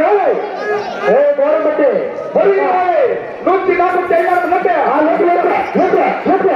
ನಾವು ಏ ಗೋರಮಟ್ಟಿ ಬರೀ ನೂರು ನಾಲ್ಕು ಟೈಲರ್ ಮತ್ತೆ ಆ ಲಕ್ಷ ಲಕ್ಷ ಲಕ್ಷ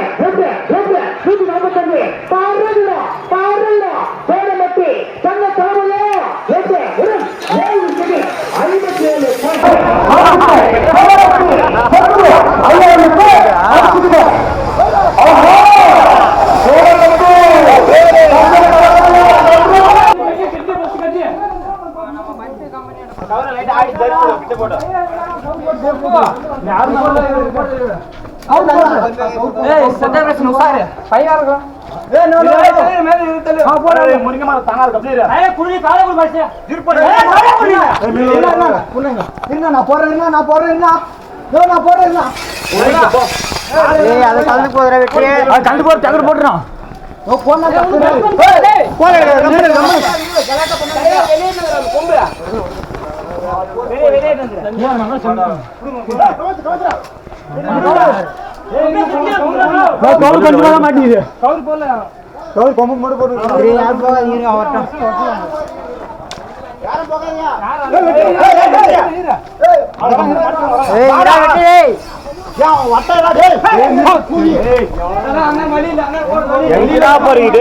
கண்டு போட்டு தகடு போட்டுறோம் இதோ போனா கவுரு கொம்பு மட்டும் போட்டு யாரும் போகாதீங்க அவர்கிட்ட எங்கடா போறீங்க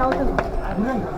అవుతుంది